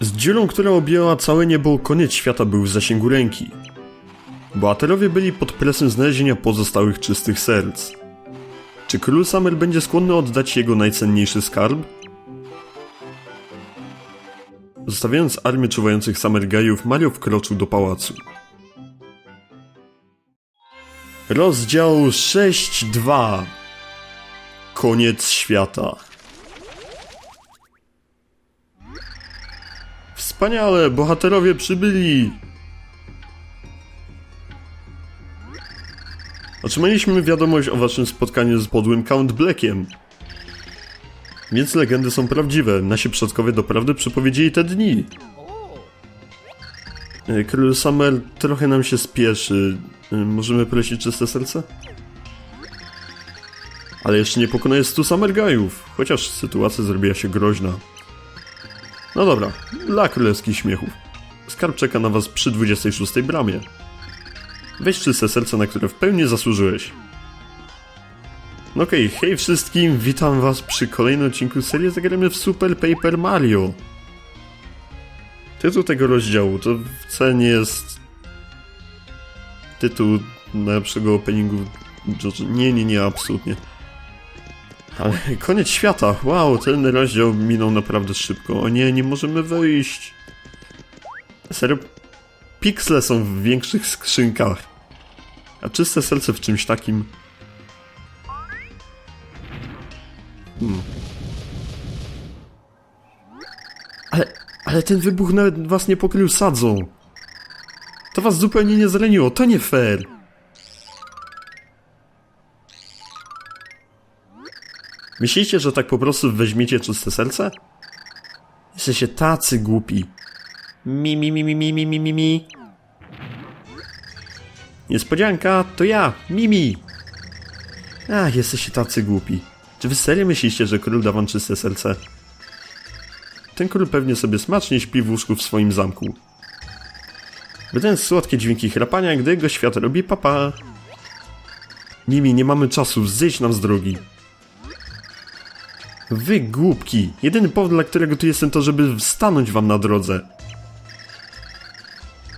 Z dziurą, która objęła całe niebo, koniec świata był w zasięgu ręki. Bohaterowie byli pod presją znalezienia pozostałych czystych serc. Czy król Summer będzie skłonny oddać jego najcenniejszy skarb? Zostawiając armię czuwających Summergayów, Mario wkroczył do pałacu. Rozdział 6.2 Koniec świata. Wspaniale, bohaterowie przybyli! Otrzymaliśmy wiadomość o waszym spotkaniu z podłym Count Blackiem. Więc legendy są prawdziwe. Nasi przodkowie doprawdy przepowiedzieli te dni. E, Król Summer trochę nam się spieszy. E, Możemy prosić czyste serce? Ale jeszcze nie pokonaje stu Summergayów, chociaż sytuacja zrobiła się groźna. No dobra, dla królewskich śmiechów. Skarb czeka na was przy 26 bramie. Weź czyste serce, na które w pełni zasłużyłeś. No okej, hej wszystkim, witam was przy kolejnym odcinku serii Zagramy w Super Paper Mario. Tytuł tego rozdziału to wcale nie jest tytuł najlepszego openingu. Nie, nie, nie, absolutnie. Ale koniec świata, wow, ten rozdział minął naprawdę szybko. O nie, nie możemy wyjść. Serio, piksle są w większych skrzynkach. A czyste serce w czymś takim. Hmm. Ale, ale ten wybuch nawet was nie pokrył sadzą. To was zupełnie nie zraniło, to nie fair. Myślicie, że tak po prostu weźmiecie czyste serce? Jesteście tacy głupi. Mi, mi, mi, mi, mi, mi, mi, mi, mi. Niespodzianka, to ja, Mimi. Ach, jesteście tacy głupi. Czy wy serio myślicie, że król da wam czyste serce? Ten król pewnie sobie smacznie śpi w łóżku w swoim zamku. Wydając słodkie dźwięki chrapania, gdy jego świat robi papa. Mimi, nie mamy czasu, zejdź nam z drogi. Wy głupki! Jedyny powód, dla którego tu jestem, to żeby stanąć wam na drodze.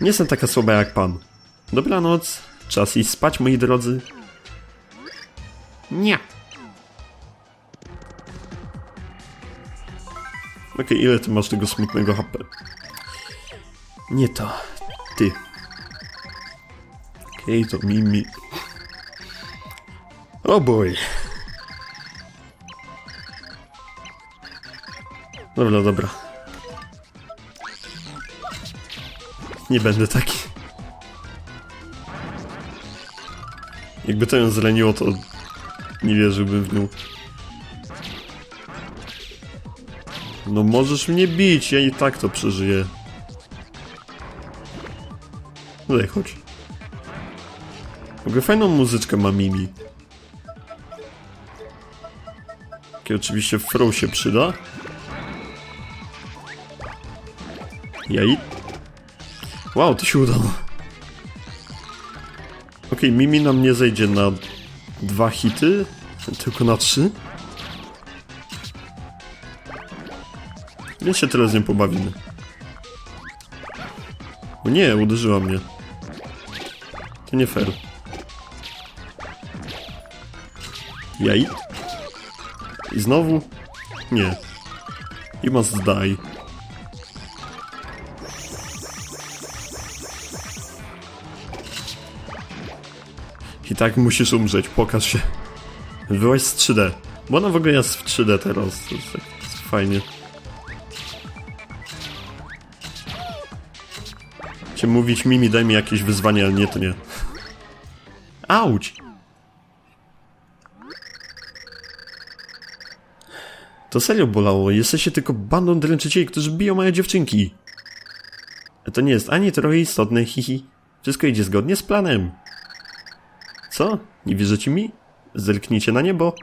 Nie jestem taka słaba jak pan. Dobranoc. Czas iść spać, moi drodzy. Nie. Okej, ile ty masz tego smutnego HP? Nie to. Ty. Okej, to Mimi. O boj. Dobra, dobra. Nie będę taki. Jakby to ją zraniło, to nie wierzyłbym w nią. No możesz mnie bić, ja i tak to przeżyję. Daj, chodź. W ogóle fajną muzyczkę ma Mimi. Jakie oczywiście throw się przyda. Jaj. Wow, to się udało. Okej, Mimi nam nie zejdzie na dwa hity, tylko na trzy. Więc się teraz z nią pobawimy. O nie, uderzyła mnie. To nie fair. Jaj. I znowu? Nie. You must die. Tak musisz umrzeć, pokaż się. Byłaś z 3D. Bo ona w ogóle jest w 3D teraz. To jest, tak, to jest fajnie. Cię mówić Mimi, daj mi jakieś wyzwanie, ale nie, to nie. Auć! To serio bolało. Jesteście tylko bandą dręczycieli, którzy biją moje dziewczynki. To nie jest ani trochę istotne, hihi. Wszystko idzie zgodnie z planem. Co? Nie wierzycie mi? Zerknijcie na niebo.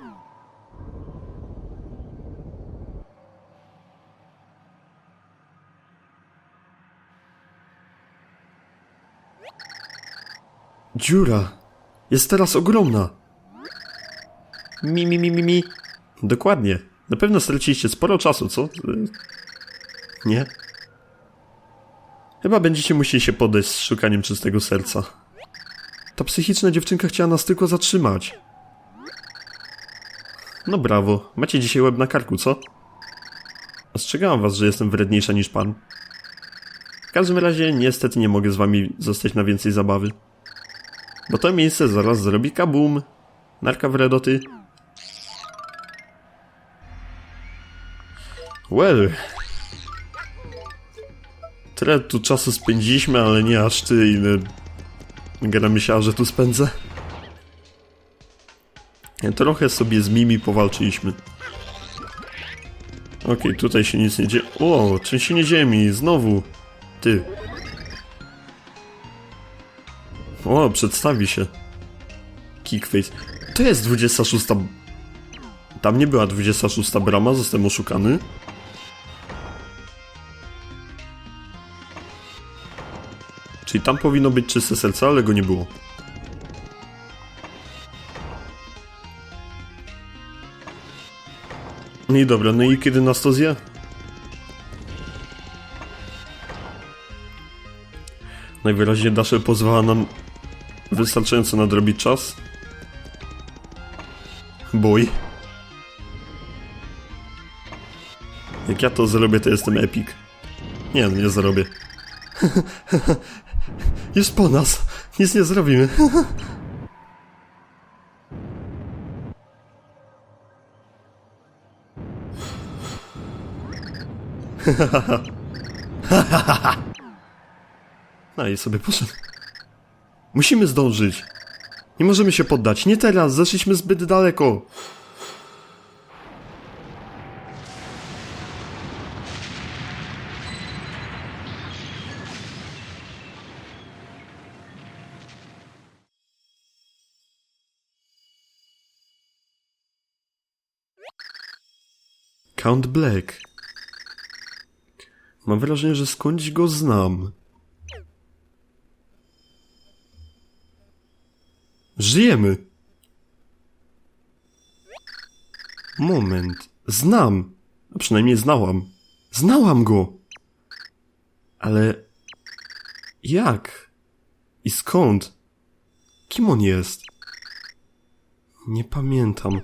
Dziura jest teraz ogromna. Mi, mi, mi, mi, mi. Dokładnie. Na pewno straciliście sporo czasu, co? Nie? Chyba będziecie musieli się podejść z szukaniem czystego serca. Ta psychiczna dziewczynka chciała nas tylko zatrzymać. No brawo, macie dzisiaj łeb na karku, co? Ostrzegałam was, że jestem wredniejsza niż pan. W każdym razie niestety nie mogę z wami zostać na więcej zabawy. Bo to miejsce zaraz zrobi kabum. Narka wredoty. Well. Tyle tu czasu spędziliśmy, ale nie aż ty, ile gra myślała, że tu spędzę. Trochę sobie z Mimi powalczyliśmy. Okej, tutaj się nic nie dzieje. O, trzęsienie ziemi, znowu. Ty. O, przedstawi się. Kickface. To jest 26. Tam nie była 26 brama, zostałem oszukany. Czyli tam powinno być czyste serce, ale go nie było. No i dobra, no i kiedy nas to zje? Najwyraźniej Dasher pozwala nam wystarczająco nadrobić czas. Bój. Jak ja to zrobię, to jestem epic. Nie, no nie zrobię. Jest po nas. Nic nie zrobimy. No i sobie poszedł. Musimy zdążyć. Nie możemy się poddać. Nie teraz, zeszliśmy zbyt daleko. Count Black. Mam wrażenie, że skądś go znam. Żyjemy. Moment. Znam. A przynajmniej znałam. Znałam go. Ale jak? I skąd? Kim on jest? Nie pamiętam.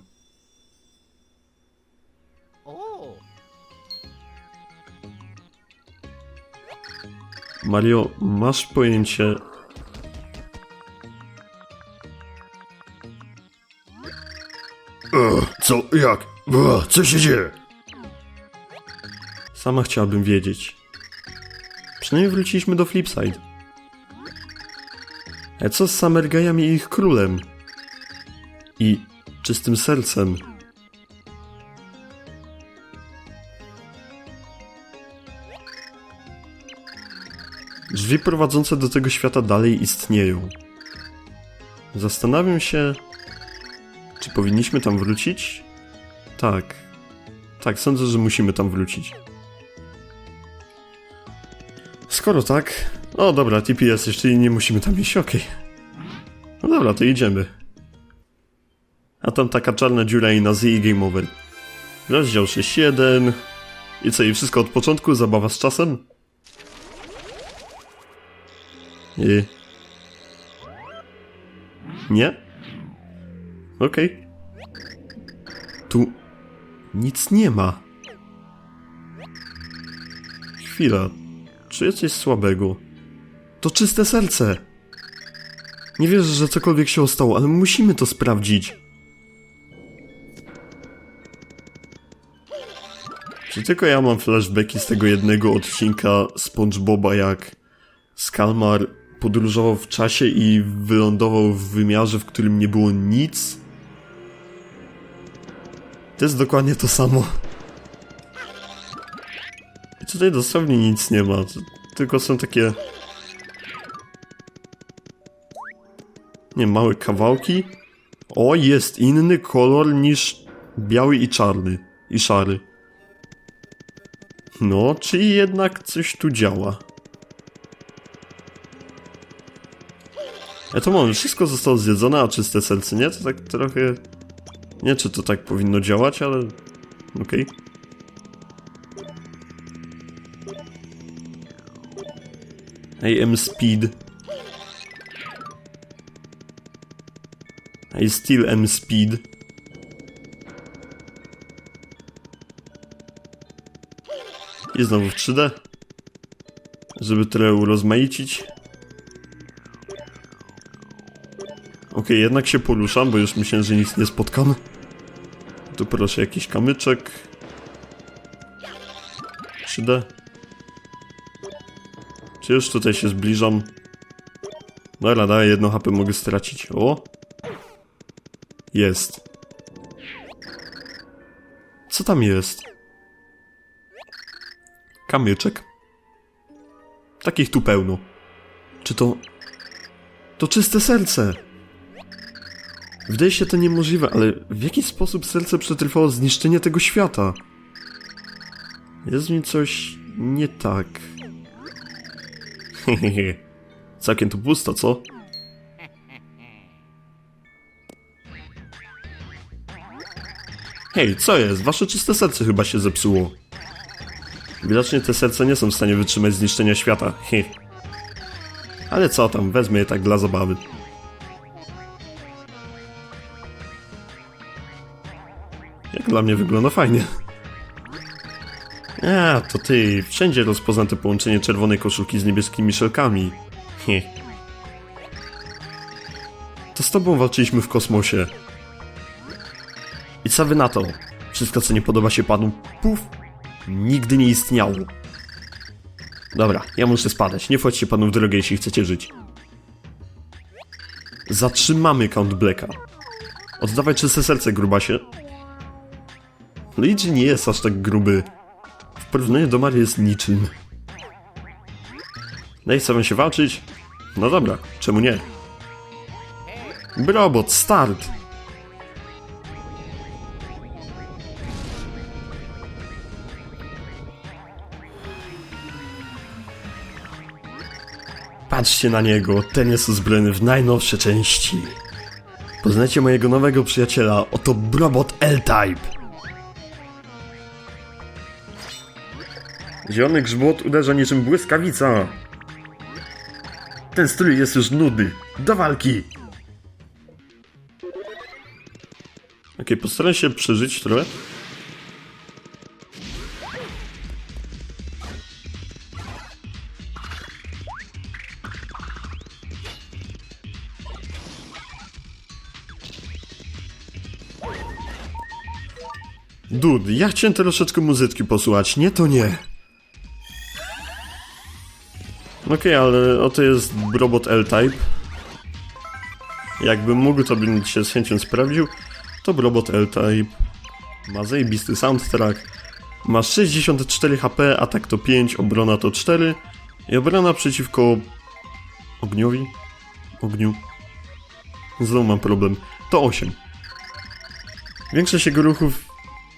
Mario, masz pojęcie. co? Jak? co się dzieje? Sama chciałabym wiedzieć. Przynajmniej wróciliśmy do Flipside. A co z Summer Guy'ami i ich królem? I czystym sercem? Drzwi prowadzące do tego świata dalej istnieją. Zastanawiam się, czy powinniśmy tam wrócić? Tak. Tak, sądzę, że musimy tam wrócić. Skoro tak. O, dobra, TPS, jeszcze nie musimy tam iść, okej. No dobra, to idziemy. A tam taka czarna dziura i na Z i game over. Rozdział 6.1. I co, i wszystko od początku? Zabawa z czasem? I... Nie? Okej. Tu nic nie ma. Chwila. Czuję coś słabego. To czyste serce. Nie wierzę, że cokolwiek się stało, ale musimy to sprawdzić. Czy tylko ja mam flashbacki z tego jednego odcinka SpongeBoba, jak Skalmar podróżował w czasie i wylądował w wymiarze, w którym nie było nic? To jest dokładnie to samo. I tutaj dosłownie nic nie ma. Tylko są takie... Nie, małe kawałki. O, jest inny kolor niż biały i czarny. I szary. No, czyli jednak coś tu działa. Ja to mam, wszystko zostało zjedzone, a czyste serce nie? To tak trochę... Nie, czy to tak powinno działać, ale... Okej. AM Speed. I still am Speed. I znowu w 3D. Żeby trochę urozmaicić. Okej, jednak się poruszam, bo już myślałem, że nic nie spotkam. Tu proszę jakiś kamyczek. 3D. Czy już tutaj się zbliżam? Dobra, daję jedno HP mogę stracić. O! Jest. Co tam jest? Kamyczek. Takich tu pełno. Czy to... To czyste serce! Wydaje się to niemożliwe, ale w jaki sposób serce przetrwało zniszczenie tego świata? Jest mi coś nie tak. Hehehe. Całkiem tu pusto, co? Hej, co jest? Wasze czyste serce chyba się zepsuło. Widocznie te serca nie są w stanie wytrzymać zniszczenia świata. Heh. Ale co tam, wezmę je tak dla zabawy. Jak dla mnie wygląda fajnie. A, to ty. Wszędzie rozpoznam to połączenie czerwonej koszulki z niebieskimi szelkami. Heh. To z tobą walczyliśmy w kosmosie. I co wy na to? Wszystko, co nie podoba się panu, puf, nigdy nie istniało. Dobra, ja muszę spadać. Nie wchodźcie panu w drogę, jeśli chcecie żyć. Zatrzymamy Count Blacka. Oddawaj czyste serce, grubasie. Luigi nie jest aż tak gruby. W porównaniu do Marii jest niczym. No i chcemy się walczyć? No dobra, czemu nie? Brobot, start! Patrzcie na niego, ten jest uzbrojony w najnowsze części. Poznajcie mojego nowego przyjaciela, oto Brobot L-Type. Zielony grzmot uderza niczym błyskawica. Ten strój jest już nudny. Do walki! Okej, postaram się przeżyć trochę. Dud, ja chciałem troszeczkę muzyki posłuchać, nie to nie. Okej, ale oto jest robot L-Type. Jakbym mógł, to bym się z chęcią sprawdził. To robot L-Type. Ma zajebisty soundtrack. Ma 64 HP, atak to 5, obrona to 4. I obrona przeciwko... Ogniowi? Ogniu. Znowu mam problem. To 8. Większość jego ruchów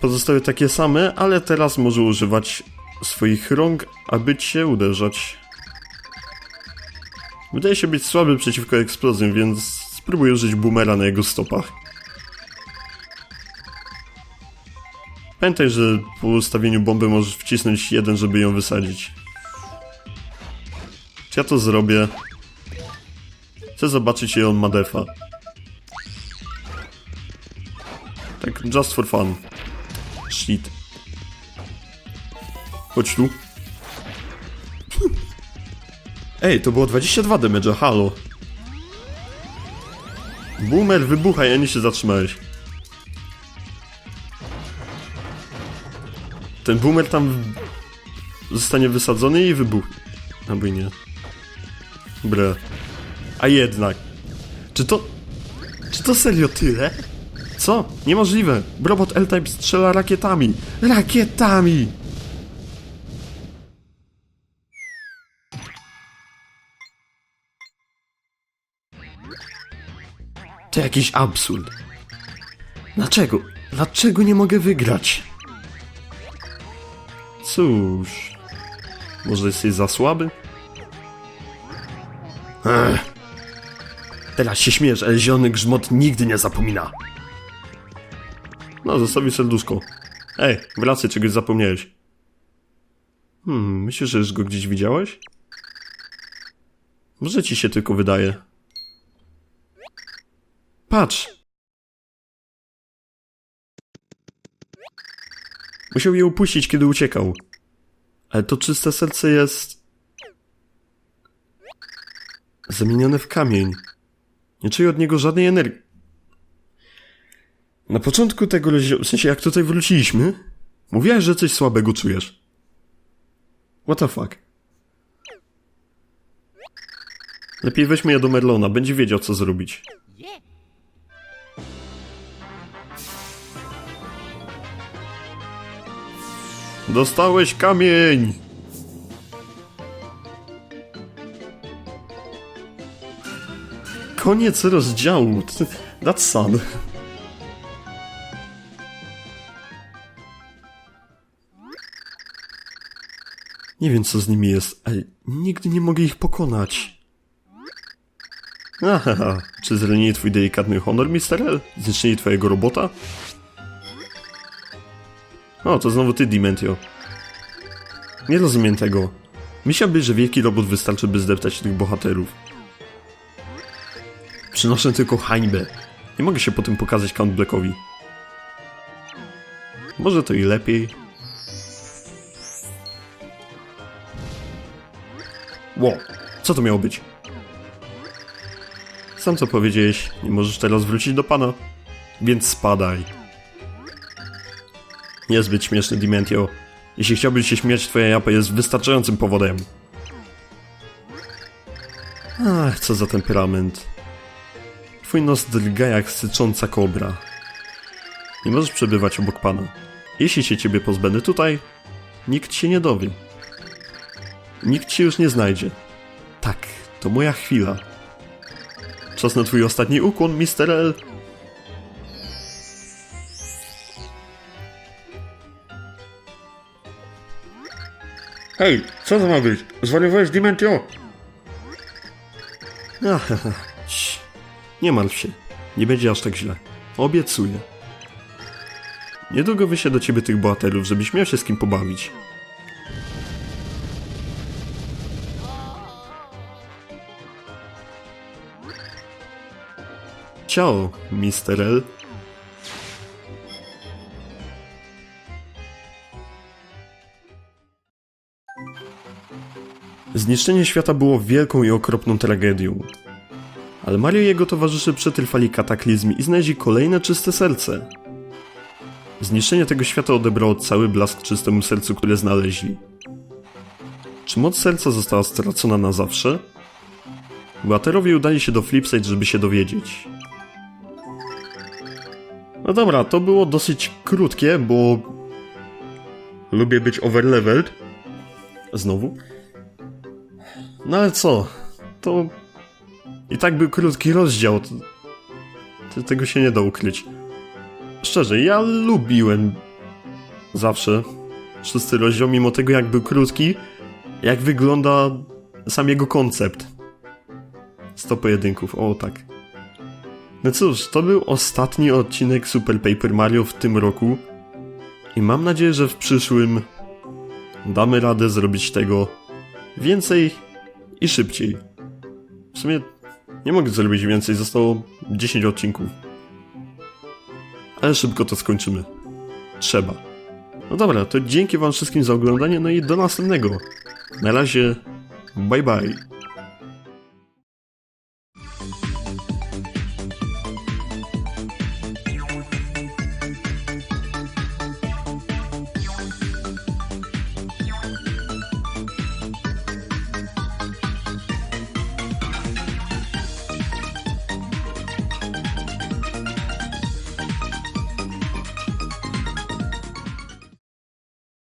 pozostały takie same, ale teraz może używać swoich rąk, aby cię uderzać. Wydaje się być słaby przeciwko eksplozjom, więc spróbuję użyć boomera na jego stopach. Pamiętaj, że po ustawieniu bomby możesz wcisnąć jeden, żeby ją wysadzić. Czy ja to zrobię? Chcę zobaczyć, ile on ma defa. Tak, just for fun. Shit. Chodź tu. Ej, to było 22 damage'a, halo. Boomer, wybuchaj, a nie się zatrzymałeś. Ten boomer tam zostanie wysadzony i wybuchnie. I nie. Bre. A jednak. Czy to... Czy to serio tyle? Co? Niemożliwe. Robot L-Type strzela rakietami. Rakietami! To jakiś absurd. Dlaczego? Dlaczego nie mogę wygrać? Cóż... Może jesteś za słaby? Ech. Teraz się śmiesz, ale zielony grzmot nigdy nie zapomina. No, zostawi serduszko. Ej, wracaj, czegoś zapomniałeś. Hmm, myślisz, że już go gdzieś widziałeś? Może ci się tylko wydaje. Patrz! Musiał je upuścić, kiedy uciekał. Ale to czyste serce jest... Zamienione w kamień. Nie czuję od niego żadnej energii. Na początku tego lezio... W sensie, jak tutaj wróciliśmy, mówiłaś, że coś słabego czujesz. What the fuck? Lepiej weźmy je do Merlona, będzie wiedział, co zrobić. Dostałeś kamień! Koniec rozdziału. That's sad. Nie wiem, co z nimi jest, ale nigdy nie mogę ich pokonać. Aha, czy zranienie twój delikatny honor, Mr. L? Zniszczenie twojego robota? O, to znowu ty, Dimentio. Nie rozumiem tego. Myślałbyś, że wielki robot wystarczy, by zdeptać tych bohaterów. Przynoszę tylko hańbę. Nie mogę się po tym pokazać Count Blackowi. Może to i lepiej. Ło, co to miało być? Sam co powiedziałeś, nie możesz teraz wrócić do pana. Więc spadaj. Niezbyt śmieszny, Dimentio. Jeśli chciałbyś się śmiać, twoja japa jest wystarczającym powodem. Ach, co za temperament. Twój nos drga jak sycząca kobra. Nie możesz przebywać obok pana. Jeśli się ciebie pozbędę tutaj, nikt się nie dowie. Nikt cię już nie znajdzie. Tak, to moja chwila. Czas na twój ostatni ukłon, Mr. L. Hej, co to ma być? Zwariowałeś Dimentio? Ahaha, nie martw się. Nie będzie aż tak źle. Obiecuję. Niedługo wyślę do ciebie tych bohaterów, żebyś miał się z kim pobawić. Ciao, Mr. L. Zniszczenie świata było wielką i okropną tragedią. Ale Mario i jego towarzysze przetrwali kataklizm i znaleźli kolejne czyste serce. Zniszczenie tego świata odebrało cały blask czystemu sercu, które znaleźli. Czy moc serca została stracona na zawsze? Bohaterowie udali się do Flipside, żeby się dowiedzieć. No dobra, to było dosyć krótkie, bo lubię być overleveled. Znowu. No ale co? To i tak był krótki rozdział. Tego się nie da ukryć. Szczerze, ja lubiłem zawsze szósty rozdział, mimo tego jak był krótki, jak wygląda sam jego koncept. 100 pojedynków, o tak. No cóż, to był ostatni odcinek Super Paper Mario w tym roku. I mam nadzieję, że w przyszłym damy radę zrobić tego więcej i szybciej. W sumie nie mogę zrobić więcej, zostało 10 odcinków. Ale szybko to skończymy. Trzeba. No dobra, to dzięki wam wszystkim za oglądanie, no i do następnego. Na razie, bye bye.